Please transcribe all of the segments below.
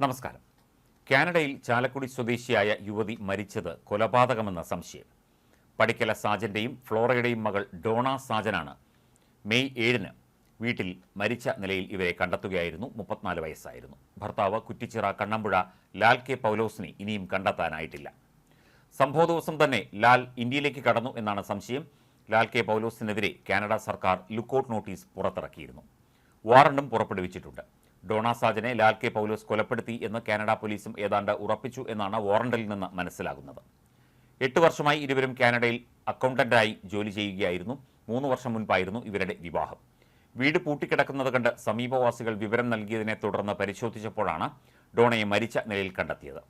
നമസ്കാരം. കാനഡയിൽ ചാലക്കുടി സ്വദേശിയായ യുവതി മരിച്ചത് കൊലപാതകമെന്ന സംശയം. പടിക്കല സാജന്റെയും ഫ്ലോറയുടെയും മകൾ ഡോണ സാജനാണ്. മെയ് ഏഴിന് വീട്ടിൽ മരിച്ച നിലയിൽ ഇവരെ കണ്ടെത്തുകയായിരുന്നു. മുപ്പത്തിനാല് വയസ്സായിരുന്നു. ഭർത്താവ് കുറ്റിച്ചിറ കണ്ണമ്പുഴ ലാൽ കെ പൗലോസിനെ ഇനിയും കണ്ടെത്താനായിട്ടില്ല. സംഭവ ദിവസം തന്നെ ലാൽ ഇന്ത്യയിലേക്ക് കടന്നു എന്നാണ് സംശയം. ലാൽ കെ പൗലോസിനെതിരെ കാനഡ സർക്കാർ ലുക്കൌട്ട് നോട്ടീസ് പുറത്തിറക്കിയിരുന്നു. വാറണ്ടും പുറപ്പെടുവിച്ചിട്ടുണ്ട്. ഡോണ സാജനെ ലാൽ കെ പൗലോസ് കൊലപ്പെടുത്തി എന്ന് കാനഡ പോലീസും ഏതാണ്ട് ഉറപ്പിച്ചു എന്നാണ് വാറണ്ടിൽ നിന്ന് മനസ്സിലാകുന്നത്. എട്ട് വർഷമായി ഇരുവരും കാനഡയിൽ അക്കൗണ്ടന്റായി ജോലി ചെയ്യുകയായിരുന്നു. മൂന്ന് വർഷം മുൻപായിരുന്നു ഇവരുടെ വിവാഹം. വീട് പൂട്ടിക്കിടക്കുന്നത് കണ്ട് സമീപവാസികൾ വിവരം നൽകിയതിനെ തുടർന്ന് പരിശോധിച്ചപ്പോഴാണ് ഡോണയെ മരിച്ച നിലയിൽ കണ്ടെത്തിയത്.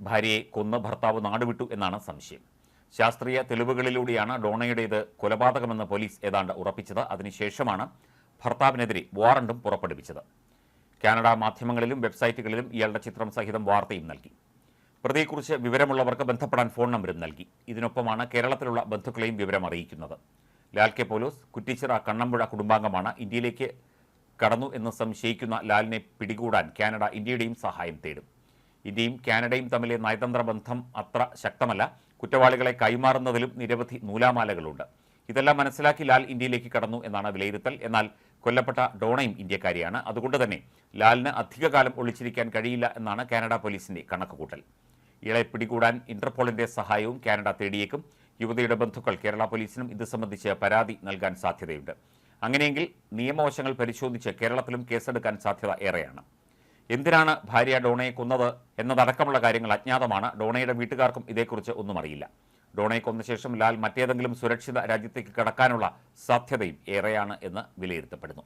ഭാര്യയെ കൊന്ന് ഭർത്താവ് നാടുവിട്ടു എന്നാണ് സംശയം. ശാസ്ത്രീയ തെളിവുകളിലൂടെയാണ് ഡോണയുടേത് കൊലപാതകമെന്ന് പോലീസ് ഏതാണ്ട് ഉറപ്പിച്ചത്. അതിനുശേഷമാണ് ഭർത്താവിനെതിരെ വാറണ്ടും പുറപ്പെടുവിച്ചത്. കാനഡ മാധ്യമങ്ങളിലും വെബ്സൈറ്റുകളിലും ഇയാളുടെ ചിത്രം സഹിതം വാർത്തയും നൽകി. പ്രതിയെക്കുറിച്ച് വിവരമുള്ളവർക്ക് ബന്ധപ്പെടാൻ ഫോൺ നമ്പരും നൽകി. ഇതിനൊപ്പമാണ് കേരളത്തിലുള്ള ബന്ധുക്കളെയും വിവരം അറിയിക്കുന്നത്. ലാൽ കെ പോലോസ് കുറ്റിച്ചിറ കണ്ണമ്പുഴ കുടുംബാംഗമാണ് ഇന്ത്യയിലേക്ക് കടന്നു എന്ന് സംശയിക്കുന്ന ലാലിനെ പിടികൂടാൻ കാനഡ ഇന്ത്യയുടെയും സഹായം തേടും. ഇന്ത്യയും കാനഡയും തമ്മിലെ നയതന്ത്ര ബന്ധം അത്ര ശക്തമല്ല. കുറ്റവാളികളെ കൈമാറുന്നതിലും നിരവധി നൂലാമാലകളുണ്ട്. ഇതെല്ലാം മനസ്സിലാക്കി ലാൽ ഇന്ത്യയിലേക്ക് കടന്നു എന്നാണ് വിലയിരുത്തൽ. എന്നാൽ കൊല്ലപ്പെട്ട ഡോണയും ഇന്ത്യക്കാരിയാണ്. അതുകൊണ്ട് തന്നെ ലാലിന് അധികകാലം ഒളിച്ചിരിക്കാൻ കഴിയില്ല എന്നാണ് കാനഡ പോലീസിന്റെ കണക്കുകൂട്ടൽ. ഇളെ പിടികൂടാൻ ഇന്റർപോളിന്റെ സഹായവും കാനഡ തേടിയേക്കും. യുവതിയുടെ ബന്ധുക്കൾ കേരള പോലീസിനും ഇത് സംബന്ധിച്ച് പരാതി നൽകാൻ സാധ്യതയുണ്ട്. അങ്ങനെയെങ്കിൽ നിയമവശങ്ങൾ പരിശോധിച്ച് കേരളത്തിലും കേസെടുക്കാൻ സാധ്യത ഏറെയാണ്. എന്തിനാണ് ഭാര്യ ഡോണയെ കൊന്നത് എന്നതടക്കമുള്ള കാര്യങ്ങൾ അജ്ഞാതമാണ്. ഡോണയുടെ വീട്ടുകാർക്കും ഇതേക്കുറിച്ച് ഒന്നും അറിയില്ല. ഡോണയെ കൊന്ന ശേഷം ലാൽ മറ്റേതെങ്കിലും സുരക്ഷിത രാജ്യത്തേക്ക് കടക്കാനുള്ള സാധ്യതയും ഏറെയാണ് എന്ന് വിലയിരുത്തപ്പെടുന്നു.